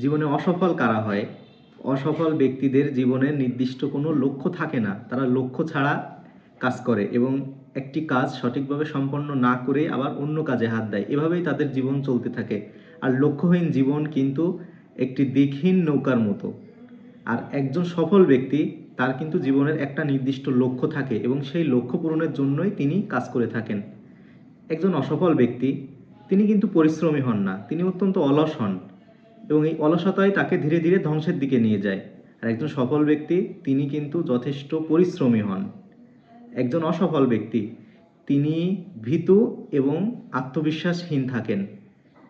জীবনে অসফল কারা হয়? অসফল ব্যক্তিদের জীবনে নির্দিষ্ট কোনো লক্ষ্য থাকে না। তারা লক্ষ্য ছাড়া কাজ করে এবং একটি কাজ সঠিকভাবে সম্পন্ন না করে আবার অন্য কাজে হাত দেয়। এভাবেই তাদের জীবন চলতে থাকে। আর লক্ষ্যহীন জীবন কিন্তু একটি দিকহীন নৌকার মতো। আর একজন সফল ব্যক্তি, তার কিন্তু জীবনের একটা নির্দিষ্ট লক্ষ্য থাকে এবং সেই লক্ষ্য পূরণের জন্যই তিনি কাজ করে থাকেন। একজন অসফল ব্যক্তি, তিনি কিন্তু পরিশ্রমী হন না। তিনি অত্যন্ত অলস হন। এবং এই অলসতাই তাকে ধীরে ধীরে ধ্বংসের দিকে নিয়ে যায়। আর একজন সফল ব্যক্তি, তিনি কিন্তু যথেষ্ট পরিশ্রমী হন। একজন অসফল ব্যক্তি, তিনি ভীতু এবং আত্মবিশ্বাসহীন থাকেন।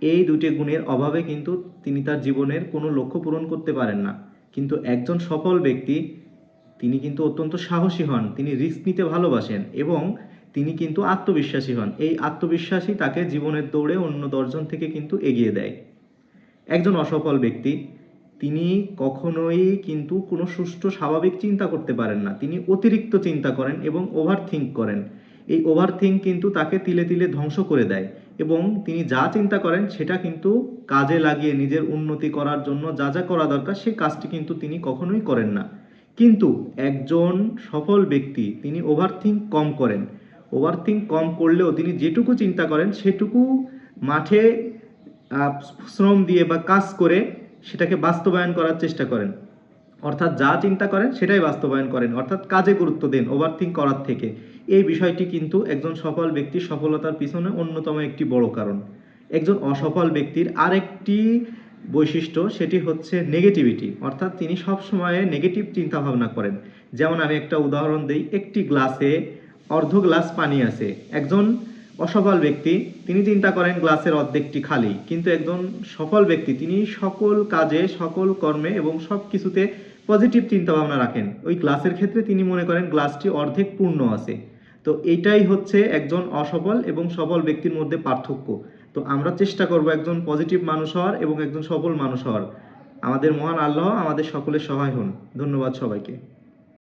এই দুটি গুণের অভাবে কিন্তু তিনি তার জীবনের কোনো লক্ষ্য পূরণ করতে পারেন না। কিন্তু একজন সফল ব্যক্তি, তিনি কিন্তু অত্যন্ত সাহসী হন, তিনি রিস্ক নিতে ভালোবাসেন এবং তিনি কিন্তু আত্মবিশ্বাসী হন। এই আত্মবিশ্বাসী তাকে জীবনের দৌড়ে অন্য দশজন থেকে কিন্তু এগিয়ে দেয়। একজন অসফল ব্যক্তি, তিনি কখনোই কিন্তু কোনো সুষ্ঠু স্বাভাবিক চিন্তা করতে পারেন না। তিনি অতিরিক্ত চিন্তা করেন এবং ওভার থিঙ্ক করেন। এই ওভার থিঙ্ক কিন্তু তাকে তিলে তিলে ধ্বংস করে দেয় এবং তিনি যা চিন্তা করেন সেটা কিন্তু কাজে লাগিয়ে নিজের উন্নতি করার জন্য যা যা করা দরকার সেই কাজটি কিন্তু তিনি কখনোই করেন না। কিন্তু একজন সফল ব্যক্তি, তিনি ওভার থিঙ্ক কম করেন। ওভার থিঙ্ক কম করলেও তিনি যেটুকু চিন্তা করেন সেটুকু মাঠে শ্রম দিয়ে বা কাজ করে সেটাকে বাস্তবায়ন করার চেষ্টা করেন। অর্থাৎ যা চিন্তা করেন সেটাই বাস্তবায়ন করেন। অর্থাৎ কাজে গুরুত্ব দেন ওভার থিঙ্ক করার থেকে। এই বিষয়টি কিন্তু একজন সফল ব্যক্তির সফলতার পিছনে অন্যতম একটি বড় কারণ। একজন অসফল ব্যক্তির আরেকটি বৈশিষ্ট্য সেটি হচ্ছে নেগেটিভিটি অর্থাৎ তিনি সব সময় নেগেটিভ চিন্তা ভাবনা করেন। যেমন আমি একটা উদাহরণ দিই, একটি গ্লাসে অর্ধ গ্লাস পানি আছে। একজন অসফল ব্যক্তি, তিনি চিন্তা করেন গ্লাসের অর্ধেকটি খালি। কিন্তু একজন সফল ব্যক্তি, তিনি সকল কাজে, সকল কর্মে এবং সব কিছুতে পজিটিভ চিন্তা ভাবনা রাখেন। ওই গ্লাসের ক্ষেত্রে তিনি মনে করেন গ্লাসটি অর্ধেক পূর্ণ আছে। তো এটাই হচ্ছে একজন অসফল এবং সফল ব্যক্তির মধ্যে পার্থক্য। তো আমরা চেষ্টা করব একজন পজিটিভ মানুষ হওয়ার এবং একজন সফল মানুষ হওয়ার। আমাদের মহান আল্লাহ আমাদের সকলের সহায় হন। ধন্যবাদ সবাইকে।